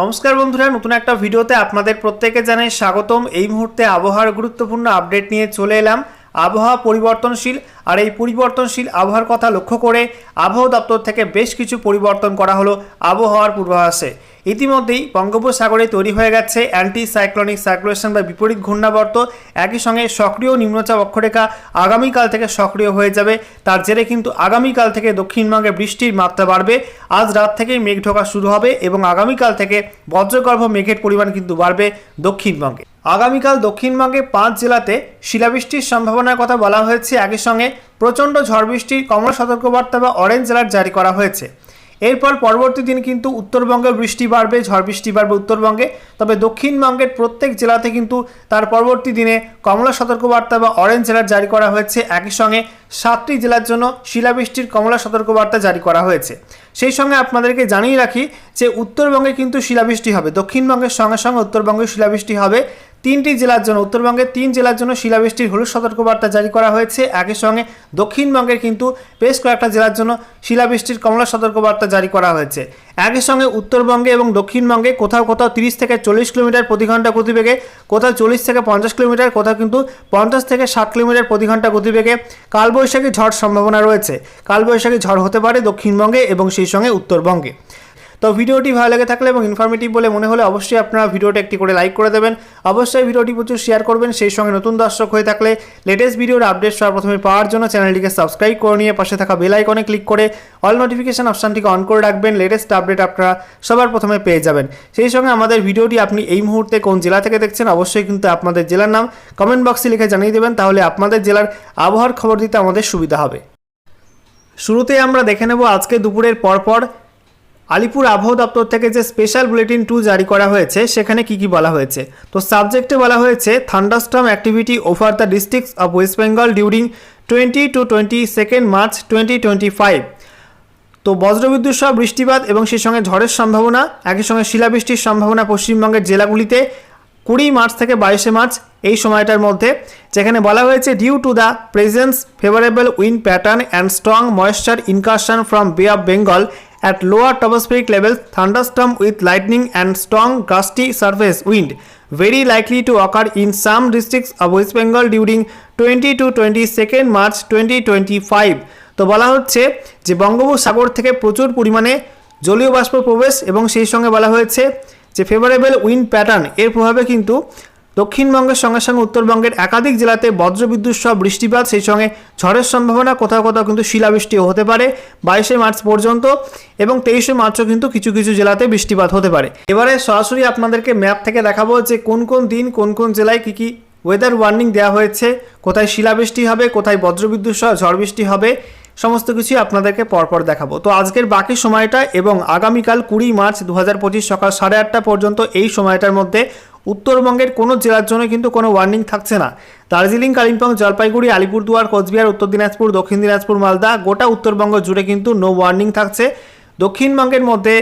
নমস্কার বন্ধুরা, নতুন একটা ভিডিওতে আপনাদের প্রত্যেকে জানাই স্বাগতম। এই মুহূর্তে আবহাওয়ার গুরুত্বপূর্ণ আপডেট নিয়ে চলে এলাম। আবহাওয়া পরিবর্তনশীল আর এই পরিবর্তনশীল আবহাওয়ার কথা লক্ষ্য করে আবহাওয়া দপ্তর থেকে বেশ কিছু পরিবর্তন করা হলো আবহাওয়ার পূর্বাভাসে। ইতিমধ্যেই বঙ্গোপসাগরে তৈরি হয়ে গেছে অ্যান্টি সাইক্লোনিক সার্কুলেশন বা বিপরীত ঘূর্ণাবর্ত। একই সঙ্গে সক্রিয় নিম্নচাপ অক্ষরেখা আগামীকাল থেকে সক্রিয় হয়ে যাবে। তার জেরে কিন্তু আগামীকাল থেকে দক্ষিণবঙ্গে বৃষ্টির মাত্রা বাড়বে। আজ রাত থেকেই মেঘ ঢোকা শুরু হবে এবং আগামীকাল থেকে বজ্রগর্ভ মেঘের পরিমাণ কিন্তু বাড়বে দক্ষিণবঙ্গে। আগামীকাল দক্ষিণবঙ্গে পাঁচ জেলাতে শিলাবৃষ্টির সম্ভাবনার কথা বলা হয়েছে। একই সঙ্গে প্রচণ্ড ঝড় বৃষ্টির কমলা সতর্কবার্তা বা অরেঞ্জ অ্যালার্ট জারি করা হয়েছে। এরপর পরবর্তী দিন কিন্তু উত্তরবঙ্গে বৃষ্টি বাড়বে, ঝড় বৃষ্টি বাড়বে উত্তরবঙ্গে। তবে দক্ষিণবঙ্গের প্রত্যেক জেলাতে কিন্তু তার পরবর্তী দিনে কমলা সতর্কবার্তা বা অরেঞ্জ অ্যালার্ট জারি করা হয়েছে। একই সঙ্গে সাতটি জেলার জন্য শিলাবৃষ্টির কমলা সতর্কবার্তা জারি করা হয়েছে। সেই সঙ্গে আপনাদেরকে জানিয়ে রাখি যে উত্তরবঙ্গে কিন্তু শিলাবৃষ্টি হবে। দক্ষিণবঙ্গের সঙ্গে সঙ্গে উত্তরবঙ্গে শিলাবৃষ্টি হবে। তিনটি জেলার জন্য, উত্তরবঙ্গের তিন জেলার জন্য শিলাবৃষ্টির হলুদ সতর্কবার্তা জারি করা হয়েছে। একই সঙ্গে দক্ষিণবঙ্গের কিন্তু বেশ কয়েকটা জেলার জন্য শিলাবৃষ্টির কমলা সতর্কবার্তা জারি করা হয়েছে। একই সঙ্গে উত্তরবঙ্গে এবং দক্ষিণবঙ্গে কোথাও কোথাও তিরিশ থেকে চল্লিশ কিলোমিটার প্রতি ঘণ্টা গতিবেগে, কোথাও চল্লিশ থেকে পঞ্চাশ কিলোমিটার, কোথাও কিন্তু পঞ্চাশ থেকে ষাট কিলোমিটার প্রতি ঘণ্টা গতিবেগে কালবৈশাখী ঝড় সম্ভাবনা রয়েছে। কালবৈশাখী ঝড় হতে পারে দক্ষিণবঙ্গে এবং সেই সঙ্গে উত্তরবঙ্গে। তো ভিডিওটি ভালো লেগে থাকলে এবং ইনফরমেটিভ বলে মনে হলে অবশ্যই আপনারা ভিডিওটা একটি করে লাইক করে দেবেন। অবশ্যই ভিডিওটি প্রচুর শেয়ার করবেন। সেই সঙ্গে নতুন দর্শক হয়ে থাকলে লেটেস্ট ভিডিওর আপডেট সবার প্রথমে পাওয়ার জন্য চ্যানেলটিকে সাবস্ক্রাইব করে নিয়ে পাশে থাকা বেল আইকনে ক্লিক করে অল নোটিফিকেশন অপশানটিকে অন করে রাখবেন। লেটেস্ট আপডেট আপনারা সবার প্রথমে পেয়ে যাবেন। সেই সঙ্গে আমাদের ভিডিওটি আপনি এই মুহূর্তে কোন জেলা থেকে দেখছেন অবশ্যই কিন্তু আপনাদের জেলার নাম কমেন্ট বক্সে লিখে জানিয়ে দেবেন। তাহলে আপনাদের জেলার আবহাওয়ার খবর দিতে আমাদের সুবিধা হবে। শুরুতে আমরা দেখে নেব আজকে দুপুরের পরপর আলিপুর আবহাওয়া দপ্তর থেকে যে স্পেশাল বুলেটিন টু জারি করা হয়েছে, সেখানে কি কি বলা হয়েছে? তো সাবজেক্টে বলা হয়েছে thunderstorm activity over the districts of West Bengal during twenty two twenty second March twenty twenty five তো বজ্রবিদ্যুৎ সহ বৃষ্টিপাত এবং সেই সঙ্গে ঝড়ের সম্ভাবনা, একই সঙ্গে শিলাবৃষ্টির সম্ভাবনা পশ্চিমবঙ্গের জেলাগুলিতে কুড়ি মার্চ থেকে বাইশে মার্চ এই সময়টার মধ্যে, যেখানে বলা হয়েছে due to the presence favourable wind pattern and strong moisture incursion from Bay of Bengal at lower tropospheric levels thunderstorm with lightning and strong gusty surface wind very likely to occur in some districts of west bengal during 20 to 22nd march 2025 তো বলা হচ্ছে যে বঙ্গোপসাগর থেকে প্রচুর পরিমাণে জলীয় বাষ্প প্রবেশ এবং সেই সঙ্গে বলা হয়েছে যে ফেভারেবল উইন্ড প্যাটার্ন এর প্রভাবে কিন্তু দক্ষিণবঙ্গের সঙ্গে সঙ্গে উত্তরবঙ্গের একাধিক জেলাতে বজ্রবিদ্যুৎ সহ বৃষ্টিপাত, সেই সঙ্গে ঝড়ের সম্ভাবনা, কোথাও কোথাও কিন্তু শিলাবৃষ্টিও হতে পারে, বাইশে মার্চ পর্যন্ত এবং তেইশে মার্চও কিন্তু কিছু কিছু জেলাতে বৃষ্টিপাত হতে পারে। এবারে সরাসরি আপনাদেরকে ম্যাপ থেকে দেখাবো যে কোন কোন দিন, কোন কোন জেলায় কী কী ওয়েদার ওয়ার্নিং দেওয়া হয়েছে, কোথায় শিলাবৃষ্টি হবে, কোথায় বজ্রবিদ্যুৎ সহ ঝড় বৃষ্টি হবে, সমস্ত কিছুই আপনাদেরকে পরপর দেখাবো। তো আজকের বাকি সময়টা এবং আগামীকাল কুড়ি মার্চ দু হাজার পঁচিশ সকাল সাড়ে আটটা পর্যন্ত এই সময়টার মধ্যে উত্তরবঙ্গের কোনো জেলার জন্য কিন্তু কোনো ওয়ার্নিং থাকছে না। দার্জিলিং, কালিম্পং, জলপাইগুড়ি, আলিপুরদুয়ার, কোচবিহার, উত্তর দিনাজপুর, দক্ষিণ দিনাজপুর, মালদা, গোটা উত্তরবঙ্গ জুড়ে কিন্তু নো ওয়ার্নিং থাকছে। দক্ষিণবঙ্গের মধ্যে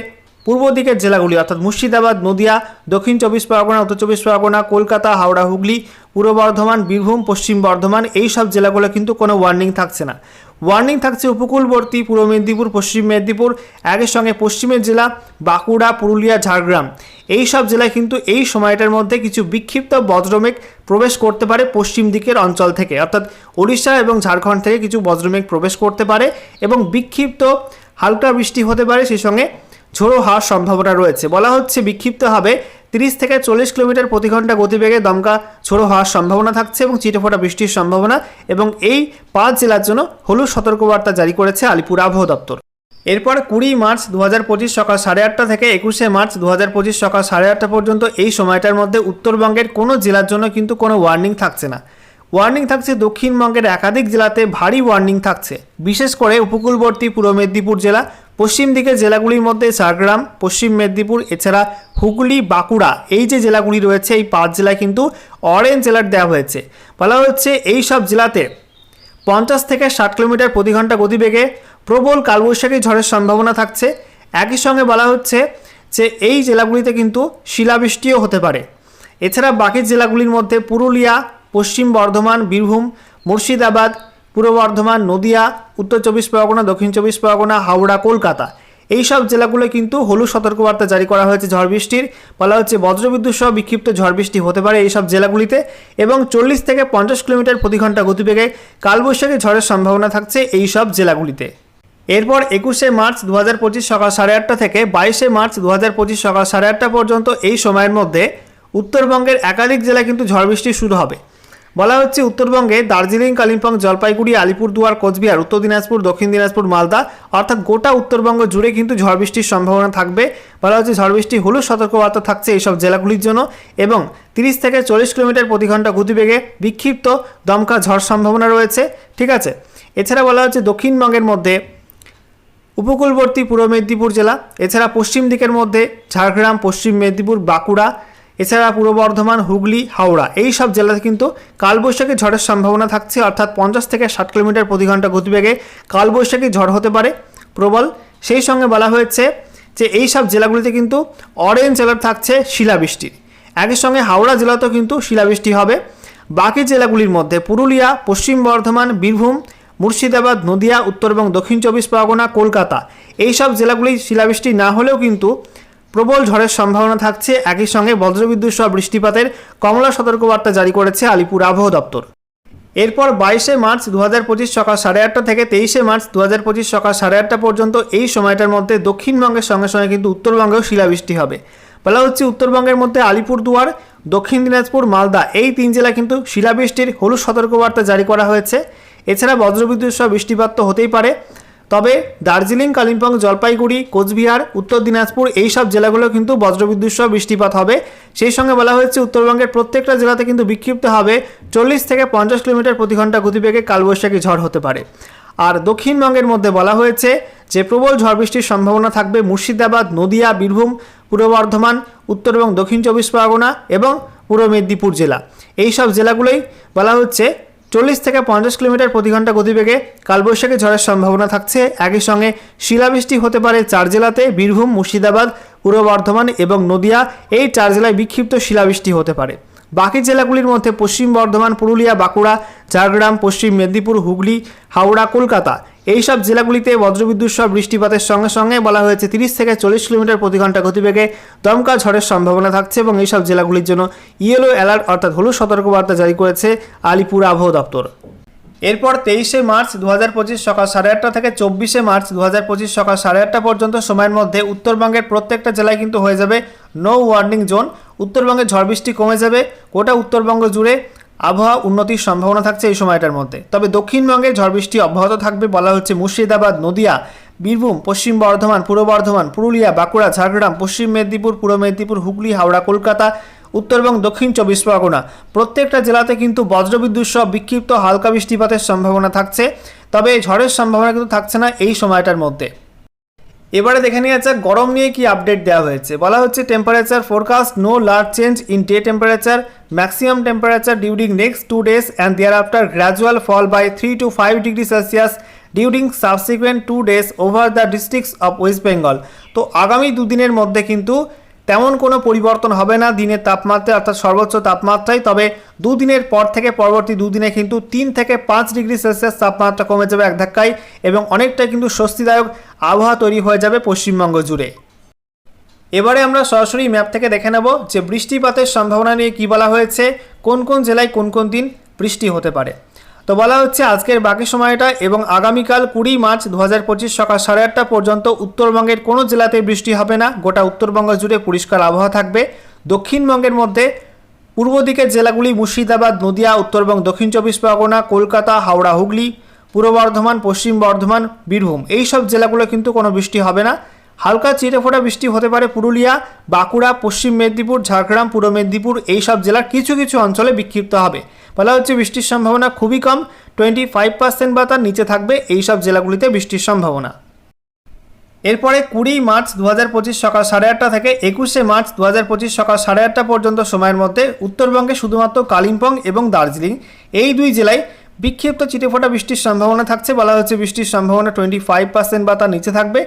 পূর্ব দিকের জেলাগুলি, অর্থাৎ মুর্শিদাবাদ, নদিয়া, দক্ষিণ চব্বিশ পরগনা, উত্তর চব্বিশ পরগনা, কলকাতা, হাওড়া, হুগলি, পূর্ব বর্ধমান, বীরভূম, পশ্চিম বর্ধমান, এই সব জেলাগুলো কিন্তু কোনো ওয়ার্নিং থাকছে না। ওয়ার্নিং থাকছে উপকূলবর্তী, পূর্ব মেদিনীপুর, পশ্চিম মেদিনীপুর একের সঙ্গে পশ্চিমের জেলা বাঁকুড়া, পুরুলিয়া, ঝাড়গ্রাম। এই সব জেলায় কিন্তু এই সময়টার মধ্যে কিছু বিক্ষিপ্ত বজ্রমেঘ প্রবেশ করতে পারে পশ্চিম দিকের অঞ্চল থেকে, অর্থাৎ ওড়িশা এবং ঝাড়খণ্ড থেকে কিছু বজ্রমেঘ প্রবেশ করতে পারে এবং বিক্ষিপ্ত হালকা বৃষ্টি হতে পারে সেই সঙ্গে ঝোড়ো হওয়ার সম্ভাবনা রয়েছে। বলা হচ্ছে বিক্ষিপ্তভাবে তিরিশ থেকে চল্লিশ কিলোমিটার প্রতি ঘণ্টা গতিবেগে দমকা ঝোড়ো হওয়ার সম্ভাবনা থাকছে এবং চিটেফোঁটা বৃষ্টির সম্ভাবনা এবং এই পাঁচ জেলার জন্য হলুদ সতর্কবার্তা জারি করেছে আলিপুর আবহাওয়া দপ্তর। এরপর কুড়ি মার্চ দু পঁচিশ সকাল সাড়ে আটটা থেকে একুশে মার্চ দু পঁচিশ সকাল সাড়ে আটটা পর্যন্ত এই সময়টার মধ্যে উত্তরবঙ্গের কোনো জেলার জন্য কিন্তু কোনো ওয়ার্নিং থাকছে না। ওয়ার্নিং থাকছে দক্ষিণবঙ্গের একাধিক জেলাতে ভারী ওয়ার্নিং থাকছে। বিশেষ করে উপকূলবর্তী পূর্ব মেদিনীপুর জেলা পশ্চিম দিকের জেলাগুলির মধ্যে ঝাড়গ্রাম, পশ্চিম মেদিনীপুর, এছাড়া হুগলি, বাঁকুড়া, এই যে জেলাগুলি রয়েছে, এই পাঁচ জেলায় কিন্তু অরেঞ্জ অ্যালার্ট দেওয়া হয়েছে। বলা হচ্ছে এই সব জেলাতে পঞ্চাশ থেকে ষাট কিলোমিটার প্রতি ঘণ্টা গতিবেগে প্রবল কালবৈশাখী ঝড়ের সম্ভাবনা থাকছে। একই সঙ্গে বলা হচ্ছে যে এই জেলাগুলিতে কিন্তু শিলাবৃষ্টিও হতে পারে। এছাড়া বাকি জেলাগুলির মধ্যে পুরুলিয়া, পশ্চিম বর্ধমান, বীরভূম, মুর্শিদাবাদ পূর্ব বর্ধমান, নদিয়া, উত্তর চব্বিশ পরগনা, দক্ষিণ চব্বিশ পরগনা, হাওড়া, কলকাতা। এই সব জেলাগুলো কিন্তু হলুদ সতর্কবার্তা জারি করা হয়েছে ঝড় বৃষ্টির। বলা হচ্ছে বজ্রবিদ্যুৎ সহ বিক্ষিপ্ত ঝড় বৃষ্টি হতে পারে এই সব জেলাগুলিতে এবং চল্লিশ থেকে পঞ্চাশ কিলোমিটার প্রতি ঘণ্টা গতিবেগে কালবৈশাখী ঝড়ের সম্ভাবনা থাকছে এই সব জেলাগুলিতে। এরপর একুশে মার্চ দু হাজার পঁচিশ সকাল সাড়ে আটটা থেকে বাইশে মার্চ দু হাজার পঁচিশ সকাল সাড়ে আটটা পর্যন্ত এই সময়ের মধ্যে উত্তরবঙ্গের একাধিক জেলায় কিন্তু ঝড় বৃষ্টি শুরু হবে। বলা হচ্ছে উত্তরবঙ্গে দার্জিলিং, কালিম্পং, জলপাইগুড়ি, আলিপুরদুয়ার, কোচবিহার, উত্তর দিনাজপুর, দক্ষিণ দিনাজপুর, মালদা অর্থাৎ গোটা উত্তরবঙ্গ জুড়ে কিন্তু ঝড় বৃষ্টির সম্ভাবনা থাকবে। বলা হচ্ছে ঝড় বৃষ্টি হলুদ সতর্কবার্তা থাকছে এইসব জেলাগুলির জন্য এবং তিরিশ থেকে চল্লিশ কিলোমিটার প্রতি ঘণ্টা গতিবেগে বিক্ষিপ্ত দমকা ঝড় সম্ভাবনা রয়েছে। ঠিক আছে? এছাড়া বলা হচ্ছে দক্ষিণবঙ্গের মধ্যে উপকূলবর্তী পূর্ব মেদিনীপুর জেলা, এছাড়া পশ্চিম দিকের মধ্যে ঝাড়গ্রাম, পশ্চিম মেদিনীপুর, বাঁকুড়া এছাড়া পূর্ব বর্ধমান, হুগলি, হাওড়া এই সব জেলাতে কিন্তু কালবৈশাখী ঝড়ের সম্ভাবনা থাকছে। অর্থাৎ পঞ্চাশ থেকে ষাট কিলোমিটার প্রতি ঘণ্টা গতিবেগে কালবৈশাখী ঝড় হতে পারে, প্রবল। সেই সঙ্গে বলা হয়েছে যে এই সব জেলাগুলিতে কিন্তু অরেঞ্জ অ্যালার্ট থাকছে শিলাবৃষ্টির। একই সঙ্গে হাওড়া জেলাতেও কিন্তু শিলাবৃষ্টি হবে। বাকি জেলাগুলির মধ্যে পুরুলিয়া, পশ্চিম বর্ধমান, বীরভূম, মুর্শিদাবাদ, নদিয়া, উত্তর এবং দক্ষিণ চব্বিশ পরগনা, কলকাতা এই সব জেলাগুলি শিলাবৃষ্টি না হলেও কিন্তু প্রবল ঝড়ের সম্ভাবনা থাকছে। একই সঙ্গে বজ্রবিদ্যুৎ সহ বৃষ্টিপাতের কমলা সতর্কবার্তা জারি করেছে আলিপুর আবহাওয়া দপ্তর। এরপর বাইশে মার্চ দু পঁচিশ সকাল সাড়ে আটটা থেকে তেইশে মার্চ দু পঁচিশ সকাল সাড়ে আটটা পর্যন্ত এই সময়টার মধ্যে দক্ষিণবঙ্গের সঙ্গে সঙ্গে কিন্তু উত্তরবঙ্গেও শিলাবৃষ্টি হবে। বলা হচ্ছে উত্তরবঙ্গের মধ্যে আলিপুরদুয়ার দক্ষিণ দিনাজপুর, মালদা এই তিন জেলা কিন্তু শিলাবৃষ্টির হলুদ সতর্কবার্তা জারি করা হয়েছে। এছাড়া বজ্রবিদ্যুৎ সহ বৃষ্টিপাত তো হতেই পারে। তবে দার্জিলিং, কালিম্পং, জলপাইগুড়ি, কোচবিহার, উত্তর দিনাজপুর এই সব জেলাগুলো কিন্তু বজ্রবিদ্যুৎ সহ বৃষ্টিপাত হবে। সেই সঙ্গে বলা হয়েছে, উত্তরবঙ্গের প্রত্যেকটা জেলাতে কিন্তু বিক্ষিপ্ত হবে চল্লিশ থেকে পঞ্চাশ কিলোমিটার প্রতি ঘণ্টা গতিবেগে কালবৈশাখী ঝড় হতে পারে। আর দক্ষিণবঙ্গের মধ্যে বলা হয়েছে যে, প্রবল ঝড় বৃষ্টির সম্ভাবনা থাকবে মুর্শিদাবাদ, নদিয়া, বীরভূম, পূর্ব বর্ধমান, উত্তর এবং দক্ষিণ চব্বিশ পরগনা এবং পূর্ব মেদিনীপুর জেলা। এই সব জেলাগুলোই বলা হচ্ছে চল্লিশ থেকে পঞ্চাশ কিলোমিটার প্রতি ঘণ্টা গতিবেগে কালবৈশাখী ঝড়ের সম্ভাবনা থাকছে। একই সঙ্গে শিলাবৃষ্টি হতে পারে চার জেলাতে, বীরভূম, মুর্শিদাবাদ, পূর্ব বর্ধমান এবং নদিয়া। এই চার জেলায় বিক্ষিপ্ত শিলাবৃষ্টি হতে পারে। বাকি জেলাগুলির মধ্যে পশ্চিম বর্ধমান, পুরুলিয়া, বাঁকুড়া, ঝাড়গ্রাম, পশ্চিম মেদিনীপুর, হুগলি, হাওড়া, কলকাতা এই সব জেলাগুলিতে বজ্রবিদ্যুৎ সহ বৃষ্টিপাতের সঙ্গে সঙ্গে বলা হয়েছে তিরিশ থেকে চল্লিশ কিলোমিটার প্রতি ঘণ্টা গতিবেগে দমকা ঝড়ের সম্ভাবনা থাকছে এবং এইসব জেলাগুলির জন্য ইয়েলো অ্যালার্ট অর্থাৎ হলুদ সতর্কবার্তা জারি করেছে আলিপুর আবহাওয়া দপ্তর। এরপর তেইশে মার্চ দু পঁচিশ সকাল সাড়ে আটটা থেকে চব্বিশে মার্চ দু হাজার পঁচিশ সকাল সাড়ে আটটা পর্যন্ত সময়ের মধ্যে উত্তরবঙ্গের প্রত্যেকটা জেলায় কিন্তু হয়ে যাবে নো ওয়ার্নিং জোন উত্তরবঙ্গে ঝড় বৃষ্টি কমে যাবে, গোটা উত্তরবঙ্গ জুড়ে আবহাওয়া উন্নতির সম্ভাবনা থাকছে এই সময়টার মধ্যে। তবে দক্ষিণবঙ্গে ঝড় বৃষ্টি অব্যাহত থাকবে বলা হচ্ছে মুর্শিদাবাদ, নদিয়া, বীরভূম, পশ্চিম বর্ধমান, পূর্ব বর্ধমান, পুরুলিয়া, বাঁকুড়া, ঝাড়গ্রাম, পশ্চিম মেদিনীপুর, পূর্ব মেদিনীপুর, হুগলি, হাওড়া, কলকাতা, উত্তর এবং দক্ষিণ চব্বিশ পরগনা। প্রত্যেকটা জেলাতে কিন্তু বজ্রবিদ্যুৎ সহ বিক্ষিপ্ত হালকা বৃষ্টিপাতের সম্ভাবনা থাকছে। তবে ঝড়ের সম্ভাবনা কিন্তু থাকছে না এই সময়টার মধ্যে। এবারে দেখে নিয়ে যাচ্ছে, গরম নিয়ে কি আপডেট দেওয়া হয়েছে? বলা হচ্ছে temperature forecast no large change in day temperature maximum temperature during next two days and thereafter gradual fall by three to five degree Celsius during subsequent two days over the districts of West Bengal তো আগামী দুদিনের মধ্যে কিন্তু তেমন কোনো পরিবর্তন হবে না, দিনের তাপমাত্রায় অর্থাৎ সর্বোচ্চ তাপমাত্রায় তবে দুদিনের পর থেকে পরবর্তী দুদিনে কিন্তু তিন থেকে পাঁচ ডিগ্রি সেলসিয়াস তাপমাত্রা কমে যাবে এক ধাক্কায় এবং অনেকটাই কিন্তু স্বস্তিদায়ক আবহাওয়া তৈরি হয়ে যাবে পশ্চিমবঙ্গ জুড়ে। এবারে আমরা সরাসরি ম্যাপ থেকে দেখে নেব যে বৃষ্টিপাতের সম্ভাবনা নিয়ে কী বলা হয়েছে, কোন কোন জেলায় কোন কোন দিন বৃষ্টি হতে পারে। তো বলা হচ্ছে আজকের বাকি সময়টা এবং আগামীকাল কুড়ি মার্চ দু হাজার পঁচিশ সকাল সাড়ে আটটা পর্যন্ত উত্তরবঙ্গের কোনো জেলাতে বৃষ্টি হবে না। গোটা উত্তরবঙ্গ জুড়ে পরিষ্কার আবহাওয়া থাকবে। দক্ষিণবঙ্গের মধ্যে পূর্ব দিকের জেলাগুলি মুর্শিদাবাদ, নদিয়া উত্তরবঙ্গ দক্ষিণ চব্বিশ পরগনা, কলকাতা, হাওড়া, হুগলি, পূর্ব বর্ধমান, পশ্চিম বর্ধমান, বীরভূম এই সব জেলাগুলো কিন্তু কোনো বৃষ্টি হবে না। হালকা চিরেফোঁটা বৃষ্টি হতে পারে পুরুলিয়া, বাঁকুড়া, পশ্চিম মেদিনীপুর, ঝাড়গ্রাম, পূর্ব মেদিনীপুর এই সব জেলার কিছু কিছু অঞ্চলে বিক্ষিপ্ত হবে। বলা হচ্ছে বৃষ্টির সম্ভাবনা খুবই কম টোয়েন্টি ফাইভ পার্সেন্ট বা তার নিচে থাকবে এই সব জেলাগুলিতে বৃষ্টির সম্ভাবনা। এরপরে কুড়ি মার্চ দু হাজার পঁচিশ সকাল সাড়ে আটটা থেকে একুশে মার্চ দু হাজার পঁচিশ সকাল সাড়ে আটটা পর্যন্ত সময়ের মধ্যে উত্তরবঙ্গে শুধুমাত্র কালিম্পং এবং দার্জিলিং, এই দুই জেলায় বিক্ষিপ্ত চিটেফোঁটা বৃষ্টির সম্ভাবনা থাকছে, বলা হচ্ছে বৃষ্টির সম্ভাবনা টোয়েন্টি ফাইভ পার্সেন্ট বা তার নিচে থাকবে,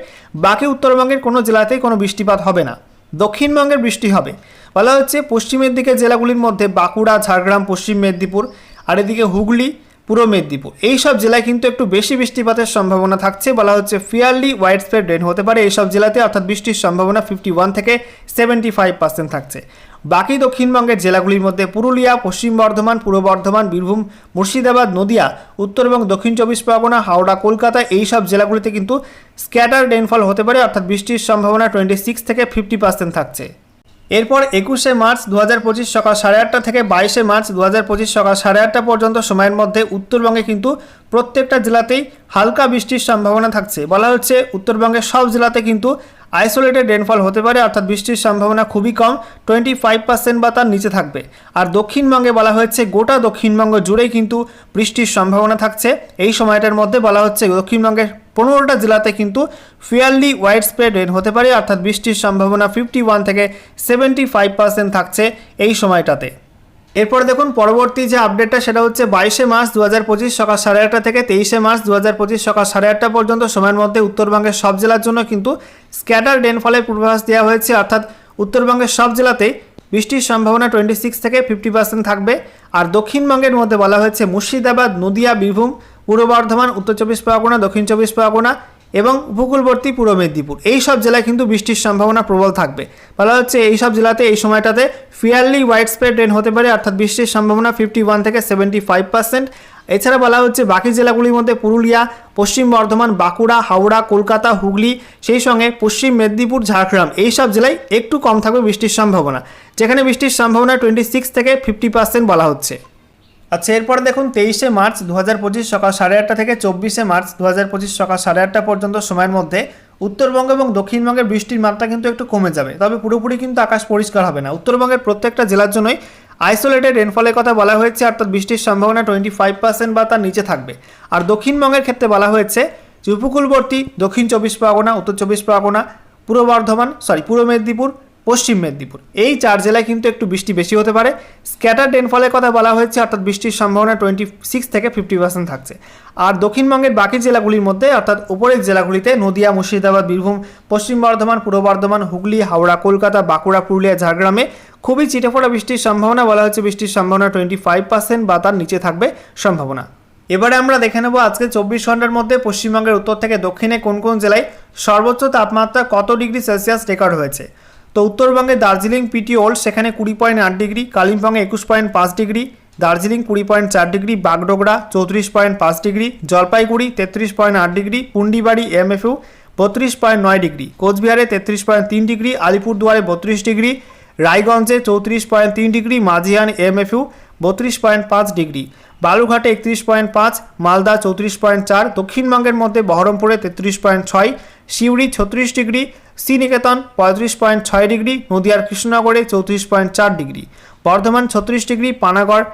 বাকি উত্তরবঙ্গের কোনো জেলাতেই কোনো বৃষ্টিপাত হবে না। দক্ষিণবঙ্গের বৃষ্টি হবে। বলা হচ্ছে পশ্চিমের দিকে জেলাগুলির মধ্যে বাঁকুড়া, ঝাড়গ্রাম, পশ্চিম মেদিনীপুর, আর এদিকে হুগলি পূর্ব মেদিনীপুর। এই সব জেলায় কিন্তু একটু বেশি বৃষ্টিপাতের সম্ভাবনা থাকছে বলা হচ্ছে ফিয়ারলি ওয়াইড স্প্রেড রেন হতে পারে। এইসব জেলাতে অর্থাৎ বৃষ্টির সম্ভাবনা ফিফটি ওয়ান থেকে সেভেন্টি ফাইভ পার্সেন্ট থাকছে। বাকি দক্ষিণবঙ্গের জেলাগুলির মধ্যে পুরুলিয়া, পশ্চিম বর্ধমান, পূর্ব বর্ধমান, বীরভূম, মুর্শিদাবাদ, নদিয়া, উত্তর এবং দক্ষিণ চব্বিশ পরগনা, হাওড়া, কলকাতা এই সব জেলাগুলিতে কিন্তু স্ক্যাটার রেনফল হতে পারে। অর্থাৎ বৃষ্টির সম্ভাবনা টোয়েন্টি সিক্স থেকে ফিফটি পার্সেন্ট থাকছে। এরপর একুশে মার্চ দু হাজার পঁচিশ সকাল সাড়ে আটটা থেকে বাইশে মার্চ দু হাজার পঁচিশ সকাল সাড়ে আটটা পর্যন্ত সময়ের মধ্যে উত্তরবঙ্গে কিন্তু প্রত্যেকটা জেলাতেই হালকা বৃষ্টির সম্ভাবনা থাকছে। বলা হচ্ছে উত্তরবঙ্গের সব জেলাতে কিন্তু আইসোলেটেড রেনফল হতে পারে, অর্থাৎ বৃষ্টির সম্ভাবনা খুবই কম টোয়েন্টি ফাইভ পার্সেন্ট বা তার নিচে থাকবে। আর দক্ষিণবঙ্গে বলা হয়েছে, গোটা দক্ষিণবঙ্গ জুড়েই কিন্তু বৃষ্টির সম্ভাবনা থাকছে। এই সময়টার মধ্যে বলা হচ্ছে, দক্ষিণবঙ্গের পনেরোটা জেলাতে কিন্তু ফিয়ারলি ওয়াইড স্প্রেড রেন হতে পারে, অর্থাৎ বৃষ্টির সম্ভাবনা ফিফটি ওয়ান থেকে সেভেন্টি ফাইভ পার্সেন্ট থাকছে এই সময়টাতে। এরপর দেখুন, পরবর্তী যে আপডেটটা সেটা হচ্ছে বাইশে মার্চ দু হাজার পঁচিশ সকাল সাড়ে আটটা থেকে তেইশে মার্চ দু হাজার পঁচিশ সকাল সাড়ে আটটা পর্যন্ত সময়ের মধ্যে উত্তরবঙ্গের সব জেলার জন্য কিন্তু স্ক্যাটার রেনফলের পূর্বাভাস দেওয়া হয়েছে। অর্থাৎ উত্তরবঙ্গের সব জেলাতেই বৃষ্টির সম্ভাবনা টোয়েন্টি সিক্স থেকে ফিফটি পার্সেন্ট থাকবে। আর দক্ষিণবঙ্গের মধ্যে বলা হয়েছে মুর্শিদাবাদ, নদিয়া, বীরভূম, পূর্ব বর্ধমান, উত্তর চব্বিশ পরগনা, দক্ষিণ চব্বিশ পরগনা এবং উপকূলবর্তী পূর্ব মেদিনীপুর। এই সব জেলায় কিন্তু বৃষ্টির সম্ভাবনা প্রবল থাকবে। বলা হচ্ছে এই সব জেলাতে এই সময়টাতে ফিয়ারলি ওয়াইড স্প্রেড রেন হতে পারে, অর্থাৎ বৃষ্টির সম্ভাবনা ফিফটি ওয়ান থেকে সেভেন্টি ফাইভ পার্সেন্ট এছাড়া বলা হচ্ছে বাকি জেলাগুলির মধ্যে পুরুলিয়া, পশ্চিম বর্ধমান, বাঁকুড়া, হাওড়া, কলকাতা, হুগলি, সেই সঙ্গে পশ্চিম মেদিনীপুর, ঝাড়গ্রাম, এই সব জেলায় একটু কম থাকবে বৃষ্টির সম্ভাবনা, যেখানে বৃষ্টির সম্ভাবনা টোয়েন্টি সিক্স থেকে ফিফটি পার্সেন্ট বলা হচ্ছে। আচ্ছা এরপর দেখুন, তেইশে মার্চ দু হাজার পঁচিশ সকাল সাড়ে আটটা থেকে চব্বিশে মার্চ দু হাজার পঁচিশ সকাল সাড়ে আটটা পর্যন্ত সময়ের মধ্যে উত্তরবঙ্গ এবং দক্ষিণবঙ্গের বৃষ্টির মাত্রা কিন্তু একটু কমে যাবে। তবে পুরোপুরি কিন্তু আকাশ পরিষ্কার হবে না। উত্তরবঙ্গের প্রত্যেকটা জেলার জন্যই আইসোলেটেড রেনফলের কথা বলা হয়েছে অর্থাৎ বৃষ্টির সম্ভাবনা টোয়েন্টি ফাইভ পার্সেন্ট বা তার নিচে থাকবে। আর দক্ষিণবঙ্গের ক্ষেত্রে বলা হয়েছে যে উপকূলবর্তী দক্ষিণ চব্বিশ পরগনা, উত্তর চব্বিশ পরগনা, পূর্ব বর্ধমান সরি পূর্ব মেদিনীপুর পশ্চিম মেদিনীপুর। এই চার জেলায় কিন্তু একটু বৃষ্টি বেশি হতে পারে। স্ক্যাটার রেনফলের কথা বলা হয়েছে, অর্থাৎ বৃষ্টির সম্ভাবনা টোয়েন্টি সিক্স থেকে ফিফটি পার্সেন্ট থাকছে। আর দক্ষিণবঙ্গের বাকি জেলাগুলির মধ্যে, অর্থাৎ উপরের জেলাগুলিতে, নদিয়া, মুর্শিদাবাদ, বীরভূম, পশ্চিম বর্ধমান, পূর্ব বর্ধমান, হুগলি, হাওড়া, কলকাতা, বাঁকুড়া, পুরুলিয়া, ঝাড়গ্রামে খুবই চিটেফোটা বৃষ্টির সম্ভাবনা বলা হচ্ছে বৃষ্টির সম্ভাবনা টোয়েন্টি ফাইভ পার্সেন্ট বা তার নিচে থাকবে সম্ভাবনা। এবারে আমরা দেখে নেব আজকে চব্বিশ ঘণ্টার মধ্যে পশ্চিমবঙ্গের উত্তর থেকে দক্ষিণে কোন কোন জেলায় সর্বোচ্চ তাপমাত্রা কত ডিগ্রি সেলসিয়াস রেকর্ড হয়েছে। তো উত্তরবঙ্গে দার্জিলিং পিটি ওল্ড, সেখানে কুড়ি পয়েন্ট আট ডিগ্রি, কালিম্পংয়ে একুশ পয়েন্ট পাঁচ ডিগ্রি, দার্জিলিং কুড়ি পয়েন্ট চার ডিগ্রি, বাগডোগরা চৌত্রিশ পয়েন্ট পাঁচ ডিগ্রি, জলপাইগুড়ি তেত্রিশ পয়েন্ট আট ডিগ্রি, পুন্ডিবাড়ি এমএফইউ বত্রিশ পয়েন্ট নয় ডিগ্রি, কোচবিহারে তেত্রিশ পয়েন্ট তিন ডিগ্রি, আলিপুরদুয়ারে বত্রিশ ডিগ্রি, রায়গঞ্জে চৌত্রিশ পয়েন্ট তিন ডিগ্রি মাঝিয়ান এমএফইউ বত্রিশ পয়েন্ট পাঁচ ডিগ্রি বালুঘাটে একত্রিশ পয়েন্ট পাঁচ, মালদা চৌত্রিশ পয়েন্ট চার, দক্ষিণবঙ্গের মধ্যে বহরমপুরে তেত্রিশ পয়েন্ট ছয়, সিউড়ি ছত্রিশ ডিগ্রি শ্রীনিকেতন পঁয়ত্রিশ পয়েন্ট ছয় ডিগ্রি, নদিয়ার কৃষ্ণনগরে চৌত্রিশ পয়েন্ট চার ডিগ্রি, বর্ধমান ছত্রিশ ডিগ্রি, পানাগড়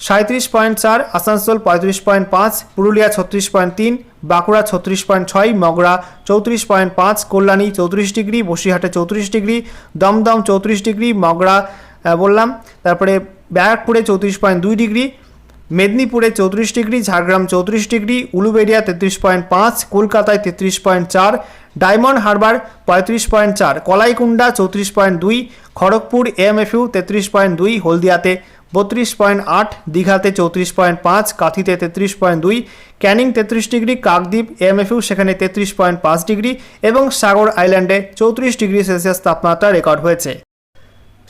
সাঁত্রিশ পয়েন্ট চার, আসানসোল পঁয়ত্রিশ পয়েন্ট পাঁচ, পুরুলিয়া ছত্রিশ পয়েন্ট তিন, বাঁকুড়া ছত্রিশ পয়েন্ট ছয়, মগরা চৌত্রিশ পয়েন্ট পাঁচ, কল্যাণী চৌত্রিশ ডিগ্রি, বসিরহাটে চৌত্রিশ ডিগ্রি, দমদম চৌত্রিশ ডিগ্রি, মগরা বললাম, তারপরে ব্যারাকপুরে চৌত্রিশ পয়েন্ট দুই ডিগ্রি, মেদিনীপুরে চৌত্রিশ ডিগ্রি, ঝাড়গ্রাম চৌত্রিশ ডিগ্রি, উলুবেড়িয়া তেত্রিশ পয়েন্ট পাঁচ, কলকাতায় তেত্রিশ পয়েন্ট চার ডায়মন্ড হারবার পঁয়ত্রিশ পয়েন্ট চার, কলাইকুণ্ডা চৌত্রিশ পয়েন্ট দুই, খড়গপুর এমএফইউ তেত্রিশ পয়েন্ট দুই, হলদিয়াতে বত্রিশ পয়েন্ট আট, দীঘাতে চৌত্রিশ পয়েন্ট পাঁচ, কাঁথিতে তেত্রিশ পয়েন্ট দুই, ক্যানিং তেত্রিশ ডিগ্রি, কাকদ্বীপ এমএফইউ সেখানে তেত্রিশ পয়েন্ট পাঁচ ডিগ্রি এবং সাগর আইল্যান্ডে চৌত্রিশ ডিগ্রি সেলসিয়াস তাপমাত্রা রেকর্ড হয়েছে।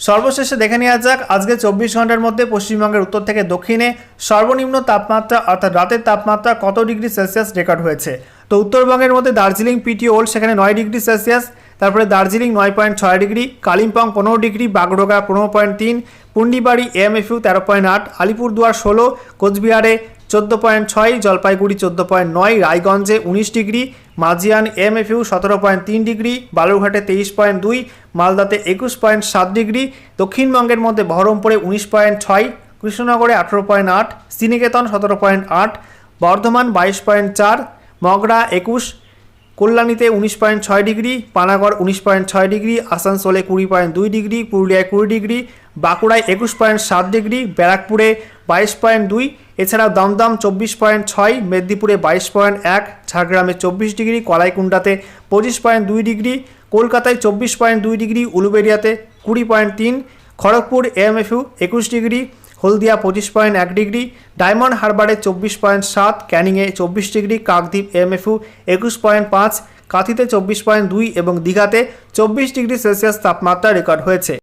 সর্বশেষে দেখে নেওয়া যাক, আজকে চব্বিশ ঘণ্টার মধ্যে পশ্চিমবঙ্গের উত্তর থেকে দক্ষিণে সর্বনিম্ন তাপমাত্রা, অর্থাৎ রাতের তাপমাত্রা কত ডিগ্রি সেলসিয়াস রেকর্ড হয়েছে? তো উত্তরবঙ্গের মধ্যে দার্জিলিং, পিটি ওল্ড সেখানে নয় ডিগ্রি সেলসিয়াস, তারপরে দার্জিলিং নয় পয়েন্ট ছয় ডিগ্রি, কালিম্পং পনেরো ডিগ্রি, বাগডোগরা পনেরো পয়েন্ট তিন, পুন্ডিবাড়ি এমএফইউ তেরো পয়েন্ট আট, আলিপুরদুয়ার ষোলো, কোচবিহারে চোদ্দ পয়েন্ট ছয়, জলপাইগুড়ি চোদ্দ পয়েন্ট নয়, রায়গঞ্জে উনিশ ডিগ্রি, মাঝিয়ান এমএফইউ সতেরো পয়েন্ট তিন ডিগ্রি, বালুরঘাটে তেইশ পয়েন্ট দুই, মালদাতে একুশ পয়েন্ট সাত ডিগ্রি, দক্ষিণবঙ্গের মধ্যে বহরমপুরে উনিশ পয়েন্ট ছয়, কৃষ্ণনগরে আঠেরো পয়েন্ট আট, শ্রীনিকেতন সতেরো পয়েন্ট আট, বর্ধমান বাইশ পয়েন্ট চার, মগরা একুশ, কল্যাণীতে উনিশ পয়েন্ট ছয় ডিগ্রি, পানাগড় উনিশ পয়েন্ট ছয় ডিগ্রি, আসানসোলে কুড়ি পয়েন্ট দুই ডিগ্রি, পুরুলিয়ায় কুড়ি ডিগ্রি, বাঁকুড়ায় একুশ পয়েন্ট সাত ডিগ্রি, ব্যারাকপুরে বাইশ পয়েন্ট দুই এছাড়াও দমদম চব্বিশ পয়েন্ট ছয়, মেদিনীপুরে বাইশ পয়েন্ট এক, ঝাড়গ্রামে চব্বিশ ডিগ্রি কলাইকুণ্ডাতে পঁচিশ পয়েন্ট দুই ডিগ্রি, কলকাতায় চব্বিশ পয়েন্ট দুই ডিগ্রি, উলুবেড়িয়াতে কুড়ি পয়েন্ট তিন, খড়গপুর এমএফইউ একুশ ডিগ্রি, হলদিয়া পঁচিশ পয়েন্ট এক ডিগ্রি, ডায়মন্ড হারবারে চব্বিশ পয়েন্ট সাত, ক্যানিংয়ে চব্বিশ ডিগ্রি, কাকদ্বীপ এমএফইউ একুশ পয়েন্ট পাঁচ, কাঁথিতে চব্বিশ পয়েন্ট দুই এবং দীঘাতে চব্বিশ ডিগ্রি সেলসিয়াস তাপমাত্রা রেকর্ড হয়েছে।